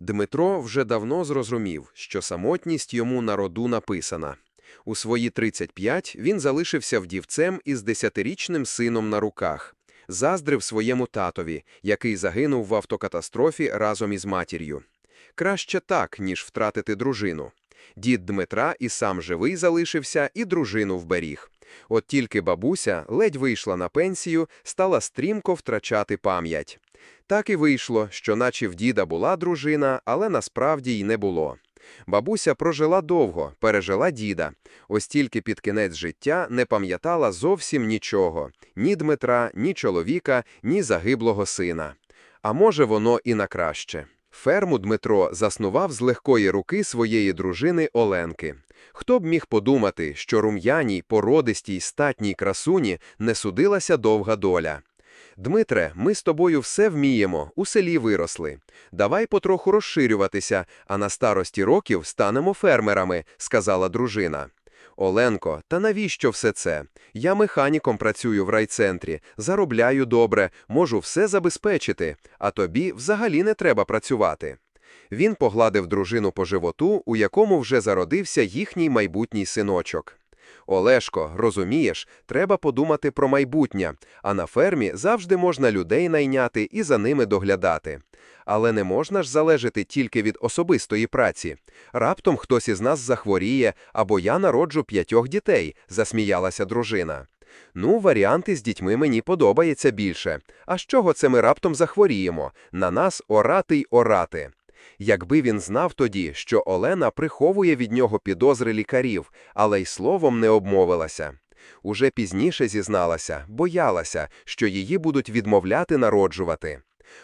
Дмитро вже давно зрозумів, що самотність йому на роду написана. У свої 35 він залишився вдівцем із десятирічним сином на руках. Заздрив своєму татові, який загинув в автокатастрофі разом із матір'ю. Краще так, ніж втратити дружину. Дід Дмитра і сам живий залишився, і дружину вберіг. От тільки бабуся ледь вийшла на пенсію, стала стрімко втрачати пам'ять. Так і вийшло, що наче в діда була дружина, але насправді й не було. Бабуся прожила довго, пережила діда. Ось тільки під кінець життя не пам'ятала зовсім нічого – ні Дмитра, ні чоловіка, ні загиблого сина. А може, воно і на краще. Ферму Дмитро заснував з легкої руки своєї дружини Оленки. Хто б міг подумати, що рум'яній, породистій, статній красуні не судилася довга доля. Дмитре, ми з тобою все вміємо, у селі виросли. Давай потроху розширюватися, а на старості років станемо фермерами, сказала дружина. Оленко, та навіщо все це? Я механіком працюю в райцентрі, заробляю добре, можу все забезпечити, а тобі взагалі не треба працювати. Він погладив дружину по животу, у якому вже зародився їхній майбутній синочок. Олешко, розумієш, треба подумати про майбутнє, а на фермі завжди можна людей найняти і за ними доглядати. Але не можна ж залежати тільки від особистої праці. Раптом хтось із нас захворіє, або я народжу п'ятьох дітей, засміялася дружина. Ну, варіанти з дітьми мені подобається більше. А з чого це ми раптом захворіємо? На нас орати й орати. Якби він знав тоді, що Олена приховує від нього підозри лікарів, але й словом не обмовилася. Уже пізніше зізналася, боялася, що її будуть відмовляти народжувати.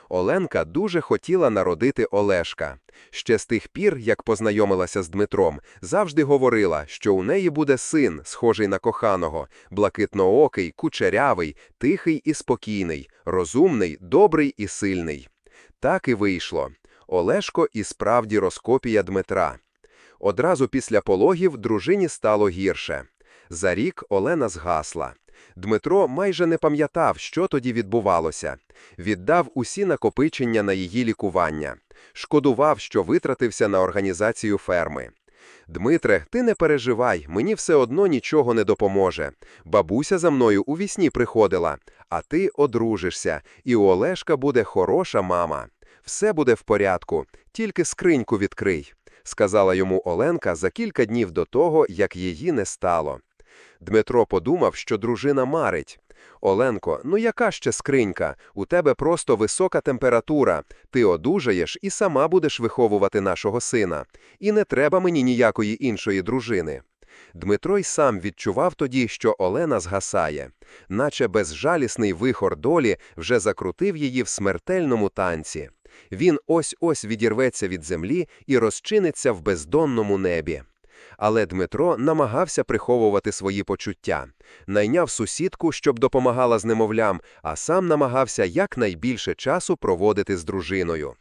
Оленка дуже хотіла народити Олешка. Ще з тих пір, як познайомилася з Дмитром, завжди говорила, що у неї буде син, схожий на коханого, блакитноокий, кучерявий, тихий і спокійний, розумний, добрий і сильний. Так і вийшло. Олешко і справді розкопія Дмитра. Одразу після пологів дружині стало гірше. За рік Олена згасла. Дмитро майже не пам'ятав, що тоді відбувалося. Віддав усі накопичення на її лікування. Шкодував, що витратився на організацію ферми. Дмитре, ти не переживай, мені все одно нічого не допоможе. Бабуся за мною у вісні приходила, а ти одружишся, і у Олешка буде хороша мама. Все буде в порядку, тільки скриньку відкрий, сказала йому Оленка за кілька днів до того, як її не стало. Дмитро подумав, що дружина марить. Оленко, ну яка ще скринька? У тебе просто висока температура. Ти одужаєш і сама будеш виховувати нашого сина. І не треба мені ніякої іншої дружини. Дмитро й сам відчував тоді, що Олена згасає, наче безжалісний вихор долі вже закрутив її в смертельному танці. Він ось ось відірветься від землі і розчиниться в бездонному небі. Але Дмитро намагався приховувати свої почуття, найняв сусідку, щоб допомагала з немовлям, а сам намагався якнайбільше часу проводити з дружиною.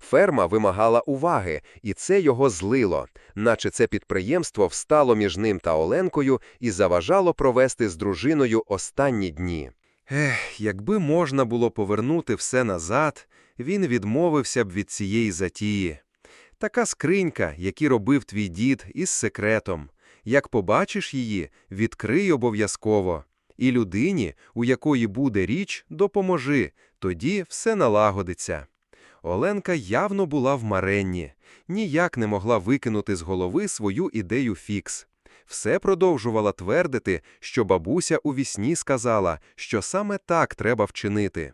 Ферма вимагала уваги, і це його злило, наче це підприємство встало між ним та Оленкою і заважало провести з дружиною останні дні. Ех, якби можна було повернути все назад, він відмовився б від цієї затії. Така скринька, які робив твій дід, із секретом. Як побачиш її, відкрий обов'язково. І людині, у якої буде річ, допоможи, тоді все налагодиться. Оленка явно була в маренні, ніяк не могла викинути з голови свою ідею фікс. Все продовжувала твердити, що бабуся у вісні сказала, що саме так треба вчинити.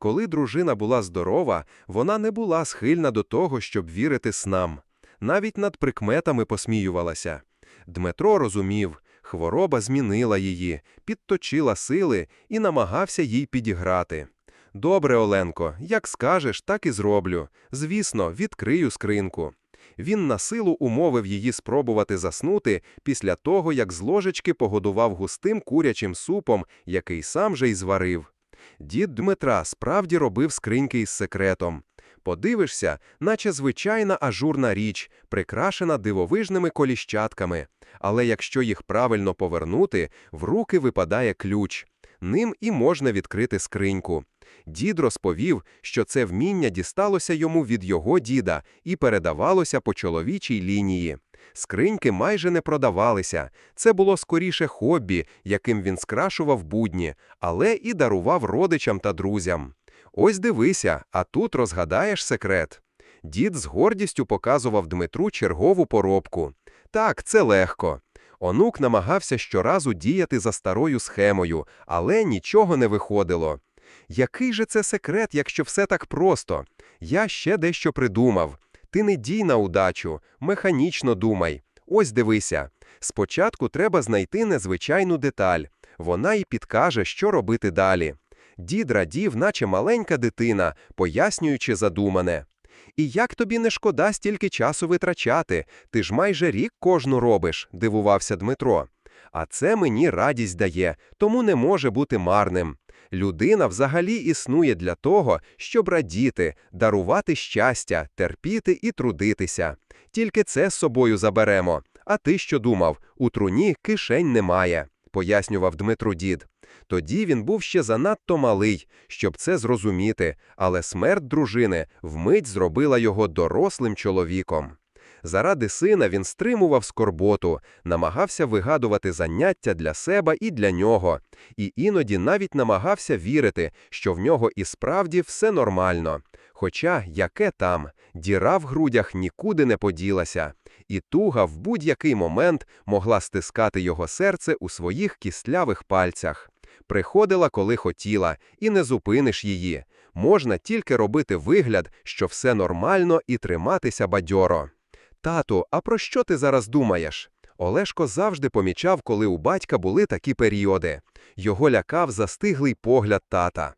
Коли дружина була здорова, вона не була схильна до того, щоб вірити снам. Навіть над прикметами посміювалася. Дмитро розумів, хвороба змінила її, підточила сили і намагався їй підіграти. Добре, Оленко, як скажеш, так і зроблю. Звісно, відкрию скринку. Він на силу умовив її спробувати заснути після того, як з ложечки погодував густим курячим супом, який сам же й зварив. Дід Дмитра справді робив скриньки із секретом. Подивишся, наче звичайна ажурна річ, прикрашена дивовижними коліщатками. Але якщо їх правильно повернути, в руки випадає ключ. Ним і можна відкрити скриньку. Дід розповів, що це вміння дісталося йому від його діда і передавалося по чоловічій лінії. Скриньки майже не продавалися. Це було скоріше хобі, яким він скрашував будні, але і дарував родичам та друзям. Ось дивися, а тут розгадаєш секрет. Дід з гордістю показував Дмитру чергову поробку. Так, це легко. Онук намагався щоразу діяти за старою схемою, але нічого не виходило. Який же це секрет, якщо все так просто? Я ще дещо придумав. Ти не дій на удачу, механічно думай. Ось дивися. Спочатку треба знайти незвичайну деталь. Вона й підкаже, що робити далі. Дід радів, наче маленька дитина, пояснюючи задумане. І як тобі не шкода стільки часу витрачати? Ти ж майже рік кожну робиш, дивувався Дмитро. А це мені радість дає, тому не може бути марним. Людина взагалі існує для того, щоб радіти, дарувати щастя, терпіти і трудитися. Тільки це з собою заберемо. А ти що думав, у труні кишень немає, пояснював Дмитру дід. Тоді він був ще занадто малий, щоб це зрозуміти, але смерть дружини вмить зробила його дорослим чоловіком. Заради сина він стримував скорботу, намагався вигадувати заняття для себе і для нього, і іноді навіть намагався вірити, що в нього і справді все нормально. Хоча яке там, діра в грудях нікуди не поділася, і туга в будь-який момент могла стискати його серце у своїх кістлявих пальцях. Приходила, коли хотіла, і не зупиниш її. Можна тільки робити вигляд, що все нормально, і триматися бадьоро. Тату, а про що ти зараз думаєш? Олешко завжди помічав, коли у батька були такі періоди. Його лякав застиглий погляд тата.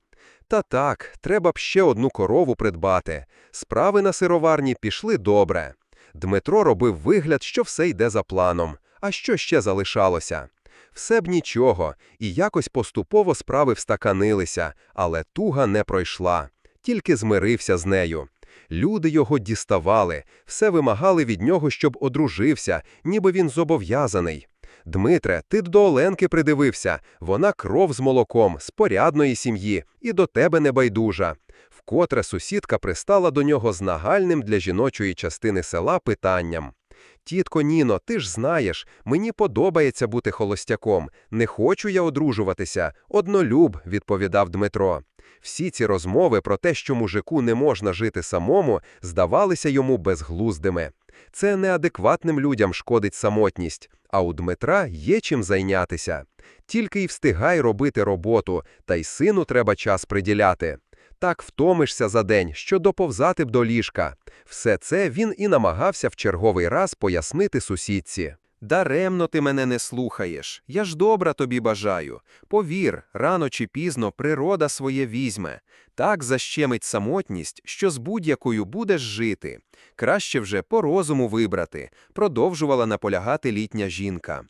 Та так, треба б ще одну корову придбати. Справи на сироварні пішли добре. Дмитро робив вигляд, що все йде за планом. А що ще залишалося? Все б нічого, і якось поступово справи встаканилися, але туга не пройшла, тільки змирився з нею. Люди його діставали, все вимагали від нього, щоб одружився, ніби він зобов'язаний. Дмитре, ти до Оленки придивився, вона кров з молоком, з порядної сім'ї, і до тебе небайдужа. Вкотре сусідка пристала до нього з нагальним для жіночої частини села питанням. Тітко Ніно, ти ж знаєш, мені подобається бути холостяком. Не хочу я одружуватися. Однолюб, відповідав Дмитро. Всі ці розмови про те, що мужику не можна жити самому, здавалися йому безглуздими. Це неадекватним людям шкодить самотність, а у Дмитра є чим зайнятися. Тільки й встигай робити роботу, та й сину треба час приділяти. Так втомишся за день, що доповзати б до ліжка. Все це він і намагався в черговий раз пояснити сусідці. Даремно ти мене не слухаєш. Я ж добра тобі бажаю. Повір, рано чи пізно природа своє візьме. Так защемить самотність, що з будь-якою будеш жити. Краще вже по розуму вибрати, продовжувала наполягати літня жінка.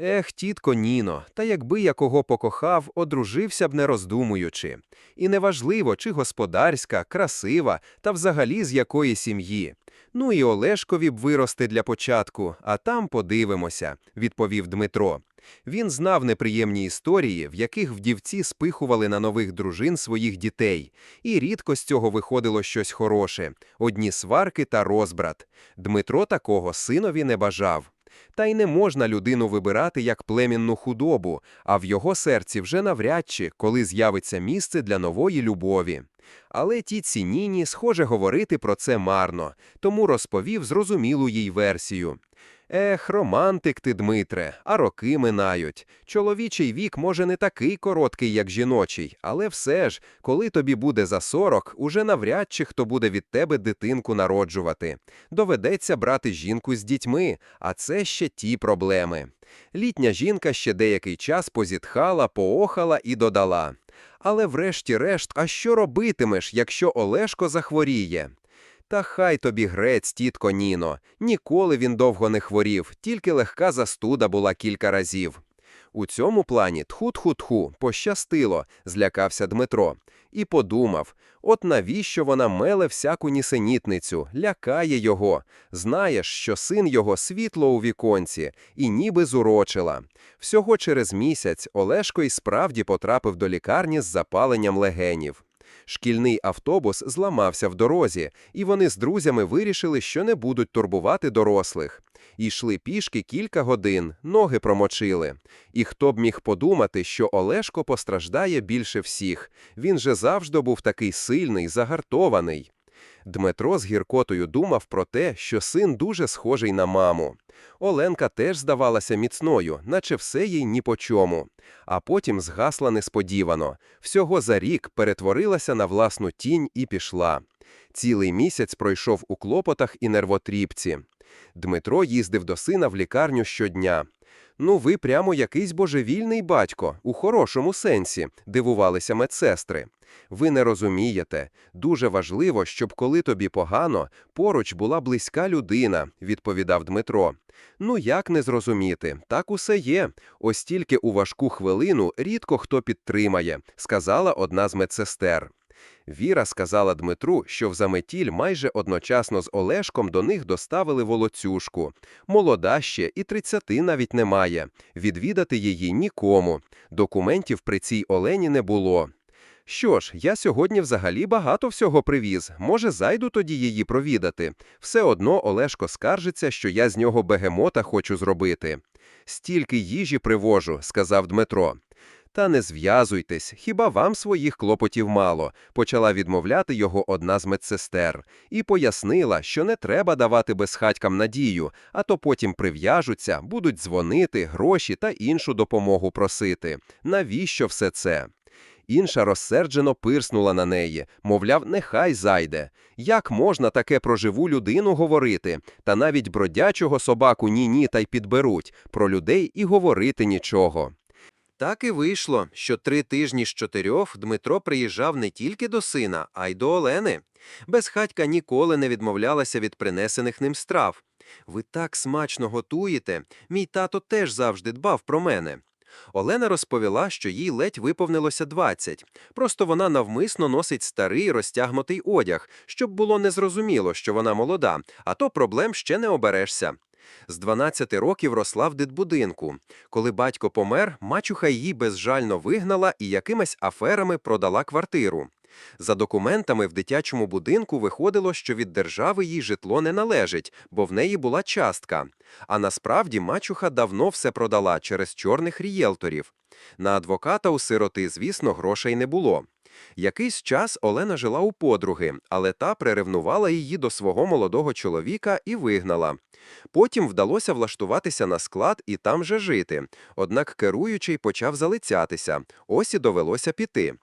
Ех, тітко Ніно, та якби я кого покохав, одружився б не роздумуючи. І неважливо, чи господарська, красива, та взагалі з якої сім'ї. Ну і Олешкові б вирости для початку, а там подивимося, відповів Дмитро. Він знав неприємні історії, в яких вдівці спихували на нових дружин своїх дітей, і рідко з цього виходило щось хороше одні сварки та розбрат. Дмитро такого синові не бажав. Та й не можна людину вибирати як племінну худобу, а в його серці вже навряд чи, коли з'явиться місце для нової любові. Але тітці Ніні, схоже, говорити про це марно, тому розповів зрозумілу їй версію. Ех, романтик ти, Дмитре, а роки минають. Чоловічий вік може не такий короткий, як жіночий, але все ж, коли тобі буде за сорок, уже навряд чи хто буде від тебе дитинку народжувати. Доведеться брати жінку з дітьми, а це ще ті проблеми. Літня жінка ще деякий час позітхала, поохала і додала. Але врешті-решт, а що робитимеш, якщо Олешко захворіє? Та хай тобі грець, тітко Ніно. Ніколи він довго не хворів, тільки легка застуда була кілька разів. У цьому плані тху-тху-тху, пощастило, злякався Дмитро, і подумав от навіщо вона меле всяку нісенітницю, лякає його. Знаєш, що син його світло у віконці, і ніби зурочила. Всього через місяць Олешко й справді потрапив до лікарні з запаленням легенів. Шкільний автобус зламався в дорозі, і вони з друзями вирішили, що не будуть турбувати дорослих. Йшли пішки кілька годин, ноги промочили. І хто б міг подумати, що Олешко постраждає більше всіх. Він же завжди був такий сильний, загартований. Дмитро з гіркотою думав про те, що син дуже схожий на маму. Оленка теж здавалася міцною, наче все їй ні по чому. А потім згасла несподівано. Всього за рік перетворилася на власну тінь і пішла. Цілий місяць пройшов у клопотах і нервотріпці. Дмитро їздив до сина в лікарню щодня. Ну, ви прямо якийсь божевільний батько, у хорошому сенсі, дивувалися медсестри. Ви не розумієте. Дуже важливо, щоб коли тобі погано, поруч була близька людина, відповідав Дмитро. Ну як не зрозуміти? Так усе є. Ось тільки у важку хвилину рідко хто підтримає, сказала одна з медсестер. Віра сказала Дмитру, що в заметіль майже одночасно з Олешком до них доставили волоцюжку. Молода ще і тридцяти навіть немає. Відвідати її нікому. Документів при цій Олені не було. Що ж, я сьогодні взагалі багато всього привіз. Може, зайду тоді її провідати. Все одно Олешко скаржиться, що я з нього бегемота хочу зробити. Стільки їжі привожу, сказав Дмитро. Та не зв'язуйтесь, хіба вам своїх клопотів мало, почала відмовляти його одна з медсестер, і пояснила, що не треба давати безхатькам надію, а то потім прив'яжуться, будуть дзвонити, гроші та іншу допомогу просити. Навіщо все це? Інша розсерджено пирснула на неї, мовляв, нехай зайде. Як можна таке про живу людину говорити? Та навіть бродячого собаку ні-ні та й підберуть, про людей і говорити нічого. Так і вийшло, що три тижні з чотирьох Дмитро приїжджав не тільки до сина, а й до Олени. Безхатька ніколи не відмовлялася від принесених ним страв. Ви так смачно готуєте, мій тато теж завжди дбав про мене. Олена розповіла, що їй ледь виповнилося 20. Просто вона навмисно носить старий розтягнутий одяг, щоб було незрозуміло, що вона молода, а то проблем ще не оберешся. З 12 років росла в дитбудинку. Коли батько помер, мачуха її безжально вигнала і якимись аферами продала квартиру. За документами в дитячому будинку виходило, що від держави їй житло не належить, бо в неї була частка. А насправді мачуха давно все продала через чорних рієлторів. На адвоката у сироти, звісно, грошей не було. Якийсь час Олена жила у подруги, але та приревнувала її до свого молодого чоловіка і вигнала. Потім вдалося влаштуватися на склад і там же жити. Однак керуючий почав залицятися. Ось і довелося піти.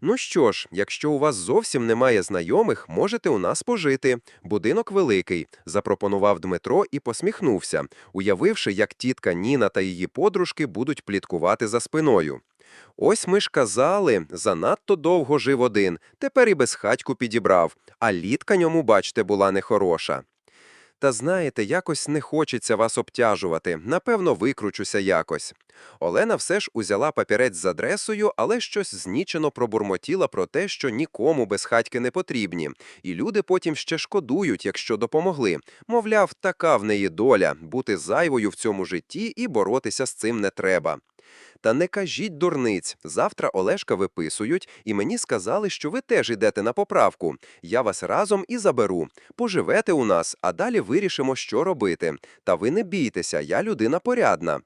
Ну що ж, якщо у вас зовсім немає знайомих, можете у нас пожити. Будинок великий, запропонував Дмитро і посміхнувся, уявивши, як тітка Ніна та її подружки будуть пліткувати за спиною. Ось ми ж казали, занадто довго жив один, тепер і безхатьку підібрав, а літка ньому, бачте, була нехороша. Та знаєте, якось не хочеться вас обтяжувати, напевно, викручуся якось. Олена все ж узяла папірець з адресою, але щось знічено пробурмотіла про те, що нікому безхатьки не потрібні, і люди потім ще шкодують, якщо допомогли. Мовляв, така в неї доля бути зайвою в цьому житті і боротися з цим не треба. Та не кажіть дурниць. Завтра Олешка виписують, і мені сказали, що ви теж йдете на поправку. Я вас разом і заберу. Поживете у нас, а далі вирішимо, що робити. Та ви не бійтеся, я людина порядна.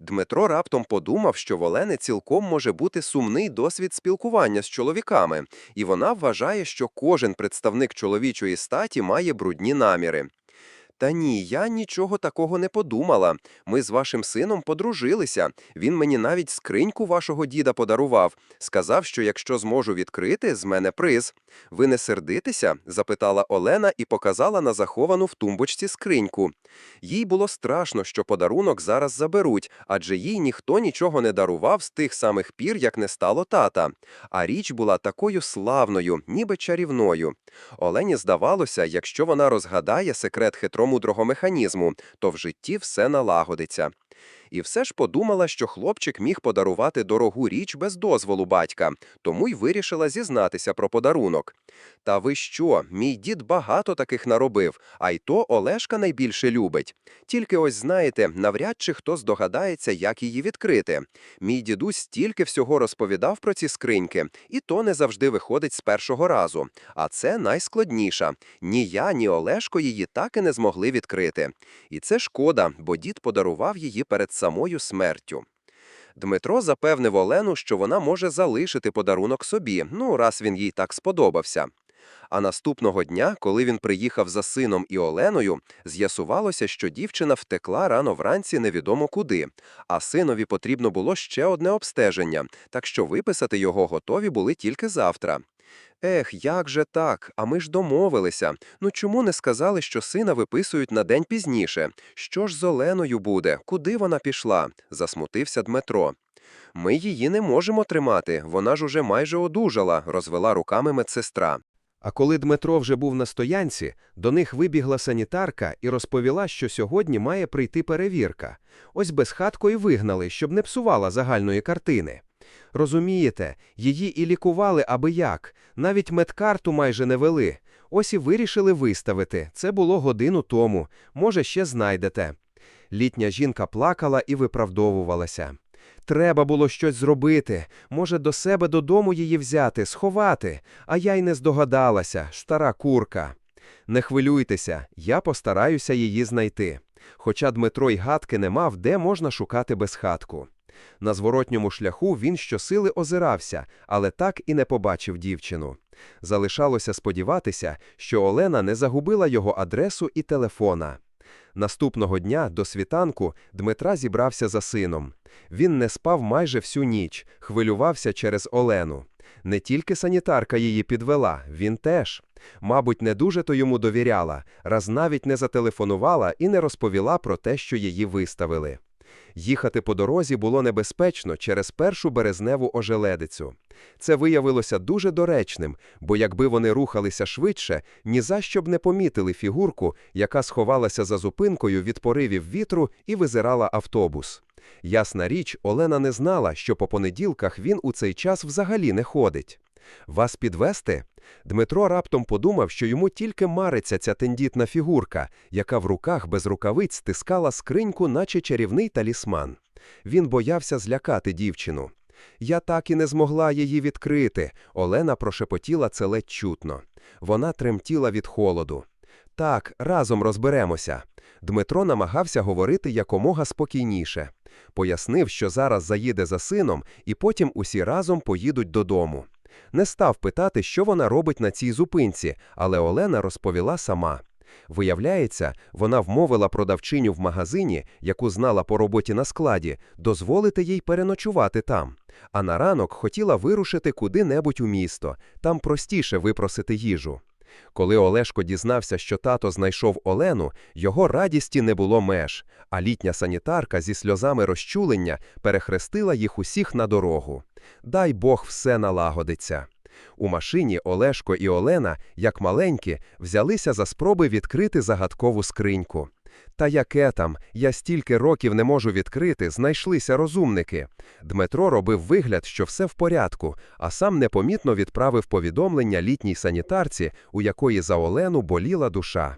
Дмитро раптом подумав, що в Олени цілком може бути сумний досвід спілкування з чоловіками, і вона вважає, що кожен представник чоловічої статі має брудні наміри. Та ні, я нічого такого не подумала. Ми з вашим сином подружилися. Він мені навіть скриньку вашого діда подарував. Сказав, що якщо зможу відкрити, з мене приз. Ви не сердитеся? запитала Олена і показала на заховану в тумбочці скриньку. Їй було страшно, що подарунок зараз заберуть, адже їй ніхто нічого не дарував з тих самих пір, як не стало тата. А річ була такою славною, ніби чарівною. Олені здавалося, якщо вона розгадає секрет хитромудрого механізму, то в житті все налагодиться. І все ж подумала, що хлопчик міг подарувати дорогу річ без дозволу батька, тому й вирішила зізнатися про подарунок. Та ви що, мій дід багато таких наробив, а й то Олешка найбільше любить. Тільки ось знаєте, навряд чи хто здогадається, як її відкрити. Мій дідусь стільки всього розповідав про ці скриньки, і то не завжди виходить з першого разу. А це найскладніша. Ні я, ні Олешко її так і не змогли відкрити. І це шкода, бо дід подарував її перед самою смертю. Дмитро запевнив Олену, що вона може залишити подарунок собі, ну, раз він їй так сподобався. А наступного дня, коли він приїхав за сином і Оленою, з'ясувалося, що дівчина втекла рано вранці невідомо куди, а синові потрібно було ще одне обстеження, так що виписати його готові були тільки завтра. Ех, як же так? А ми ж домовилися. Ну чому не сказали, що сина виписують на день пізніше? Що ж з Оленою буде? Куди вона пішла? засмутився Дмитро. Ми її не можемо тримати, вона ж уже майже одужала, розвела руками медсестра. А коли Дмитро вже був на стоянці, до них вибігла санітарка і розповіла, що сьогодні має прийти перевірка. Ось безхатко і вигнали, щоб не псувала загальної картини. Розумієте, її і лікували аби як, навіть медкарту майже не вели. Ось і вирішили виставити. Це було годину тому. Може, ще знайдете. Літня жінка плакала і виправдовувалася. Треба було щось зробити, може, до себе додому її взяти, сховати, а я й не здогадалася, стара курка. Не хвилюйтеся, я постараюся її знайти. Хоча Дмитро й гадки не мав, де можна шукати безхатку. На зворотньому шляху він щосили озирався, але так і не побачив дівчину. Залишалося сподіватися, що Олена не загубила його адресу і телефона. Наступного дня, до світанку, Дмитра зібрався за сином. Він не спав майже всю ніч, хвилювався через Олену. Не тільки санітарка її підвела, він теж. Мабуть, не дуже то йому довіряла, раз навіть не зателефонувала і не розповіла про те, що її виставили. Їхати по дорозі було небезпечно через першу березневу ожеледицю. Це виявилося дуже доречним, бо якби вони рухалися швидше, ні за що б не помітили фігурку, яка сховалася за зупинкою від поривів вітру і визирала автобус. Ясна річ, Олена не знала, що по понеділках він у цей час взагалі не ходить. Вас підвести? Дмитро раптом подумав, що йому тільки мариться ця тендітна фігурка, яка в руках без рукавиць стискала скриньку, наче чарівний талісман. Він боявся злякати дівчину. Я так і не змогла її відкрити. Олена прошепотіла це ледь чутно. Вона тремтіла від холоду. Так, разом розберемося. Дмитро намагався говорити якомога спокійніше. Пояснив, що зараз заїде за сином, і потім усі разом поїдуть додому. Не став питати, що вона робить на цій зупинці, але Олена розповіла сама. Виявляється, вона вмовила продавчиню в магазині, яку знала по роботі на складі, дозволити їй переночувати там. А на ранок хотіла вирушити куди-небудь у місто, там простіше випросити їжу. Коли Олешко дізнався, що тато знайшов Олену, його радісті не було меж, а літня санітарка зі сльозами розчулення перехрестила їх усіх на дорогу. Дай Бог все налагодиться. У машині Олешко і Олена, як маленькі, взялися за спроби відкрити загадкову скриньку. Та яке там, я стільки років не можу відкрити, знайшлися розумники. Дмитро робив вигляд, що все в порядку, а сам непомітно відправив повідомлення літній санітарці, у якої за Олену боліла душа.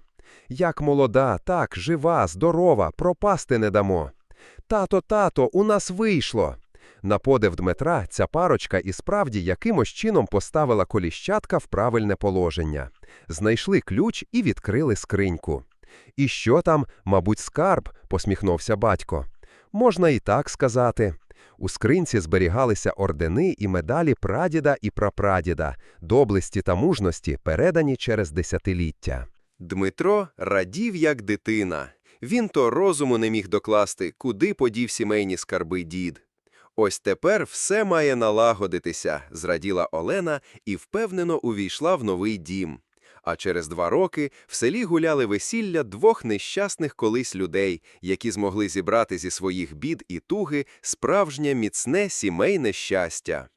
Як молода, так, жива, здорова, пропасти не дамо. Тато, тато, у нас вийшло. На подив Дмитра ця парочка і справді якимось чином поставила коліщатка в правильне положення. Знайшли ключ і відкрили скриньку. І що там, мабуть, скарб, посміхнувся батько. Можна і так сказати. У скринці зберігалися ордени і медалі прадіда і прапрадіда, доблесті та мужності, передані через десятиліття. Дмитро радів, як дитина. Він то розуму не міг докласти, куди подів сімейні скарби дід. Ось тепер все має налагодитися, зраділа Олена і впевнено увійшла в новий дім. А через два роки в селі гуляли весілля двох нещасних колись людей, які змогли зібрати зі своїх бід і туги справжнє міцне сімейне щастя.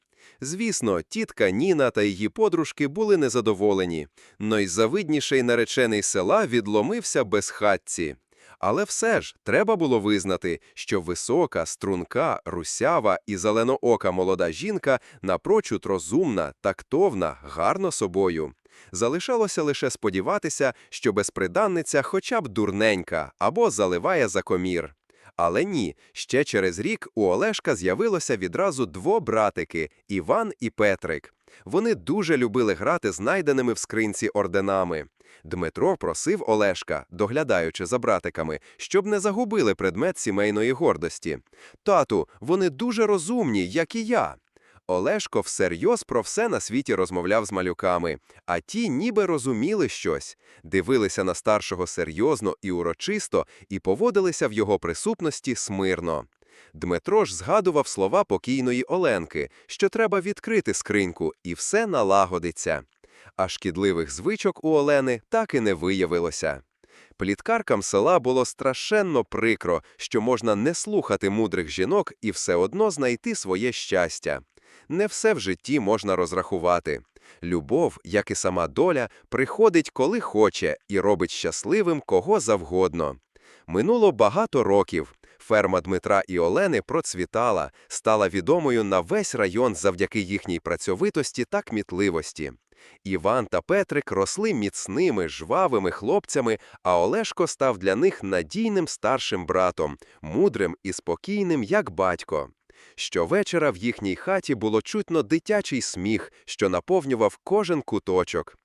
Звісно, тітка Ніна та її подружки були незадоволені, но й завидніший наречений села відломився без хатці. Але все ж треба було визнати, що висока, струнка, русява і зеленоока молода жінка напрочуд розумна, тактовна, гарно собою. Залишалося лише сподіватися, що безприданниця хоча б дурненька або заливає за комір. Але ні, ще через рік у Олешка з'явилося відразу дво братики – Іван і Петрик. Вони дуже любили грати знайденими в скринці орденами. Дмитро просив Олешка, доглядаючи за братиками, щоб не загубили предмет сімейної гордості. «Тату, вони дуже розумні, як і я». Олешко всерйоз про все на світі розмовляв з малюками, а ті ніби розуміли щось, дивилися на старшого серйозно і урочисто і поводилися в його присутності смирно. Дмитро ж згадував слова покійної Оленки, що треба відкрити скриньку, і все налагодиться. А шкідливих звичок у Олени так і не виявилося. Пліткаркам села було страшенно прикро, що можна не слухати мудрих жінок і все одно знайти своє щастя. Не все в житті можна розрахувати. Любов, як і сама доля, приходить коли хоче і робить щасливим кого завгодно. Минуло багато років. Ферма Дмитра і Олени процвітала, стала відомою на весь район завдяки їхній працьовитості та кмітливості. Іван та Петрик росли міцними, жвавими хлопцями, а Олешко став для них надійним старшим братом, мудрим і спокійним, як батько. Щовечора в їхній хаті було чутно дитячий сміх, що наповнював кожен куточок.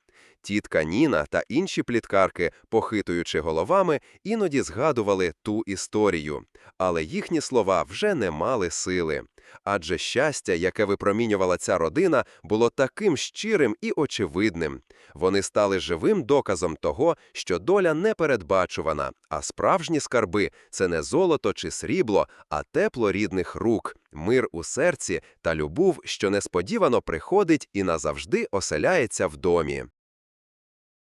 Тітка Ніна та інші пліткарки, похитуючи головами, іноді згадували ту історію, але їхні слова вже не мали сили. Адже щастя, яке випромінювала ця родина, було таким щирим і очевидним. Вони стали живим доказом того, що доля непередбачувана, а справжні скарби – це не золото чи срібло, а тепло рідних рук, мир у серці та любов, що несподівано приходить і назавжди оселяється в домі.